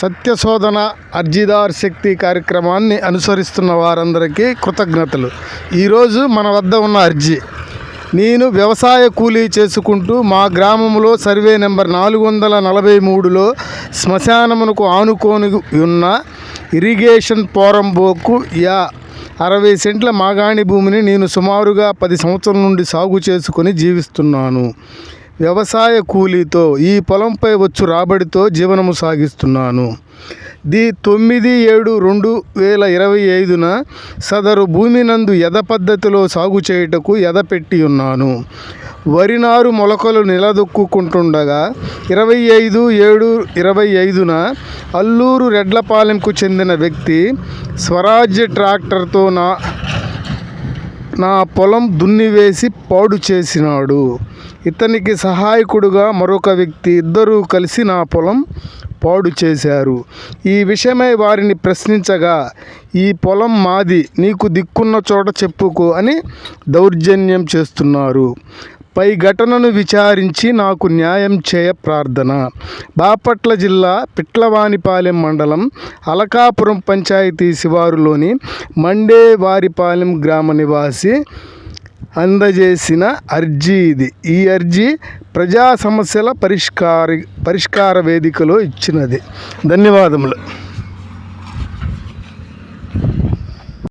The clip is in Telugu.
సత్యశోధన అర్జీదార్ శక్తి కార్యక్రమాన్ని అనుసరిస్తున్న వారందరికీ కృతజ్ఞతలు. ఈరోజు మన వద్ద ఉన్న అర్జీ. నేను వ్యవసాయ కూలీ చేసుకుంటూ మా గ్రామంలో సర్వే నెంబర్ నాలుగు వందల నలభై మూడులో శ్మశానమునకు ఆనుకొని ఉన్న ఇరిగేషన్ పోరంబోకు యా అరవై సెంట్ల మాగాణి భూమిని నేను సుమారుగా పది సంవత్సరాల నుండి సాగు చేసుకొని జీవిస్తున్నాను. వ్యవసాయ కూలీతో ఈ పొలంపై వచ్చు రాబడితో జీవనము సాగిస్తున్నాను. ది తొమ్మిది ఏడు రెండు వేల ఇరవై ఐదున సదరు భూమి నందు యథ పద్ధతిలో సాగు చేయుటకు ఎదపెట్టి ఉన్నాను. వరి నారు మొలకలు నిలదొక్కుంటుండగా ఇరవై ఐదు ఏడు ఇరవై ఐదున అల్లూరు రెడ్లపాలెంకు చెందిన వ్యక్తి స్వరాజ్య ట్రాక్టర్తో నా నా పొలం దున్నివేసి పాడు చేసినాడు. ఇతనికి సహాయకుడుగా మరొక వ్యక్తి ఇద్దరూ కలిసి నా పొలం పాడు చేశారు. ఈ విషయమై వారిని ప్రశ్నించగా ఈ పొలం మాది నీకు దిక్కున్న చోట చెప్పుకో అని దౌర్జన్యం చేస్తున్నారు. పై ఘటనను విచారించి నాకు న్యాయం చేయ ప్రార్థన. బాపట్ల జిల్లా పిట్లవానిపాలెం మండలం అలకాపురం పంచాయతీ శివారులోని మండేవారిపాలెం గ్రామ నివాసి అందజేసిన అర్జీ ఇది. ఈ అర్జీ ప్రజా సమస్యల పరిష్కార పరిష్కార వేదికలో ఇచ్చినది. ధన్యవాదములు.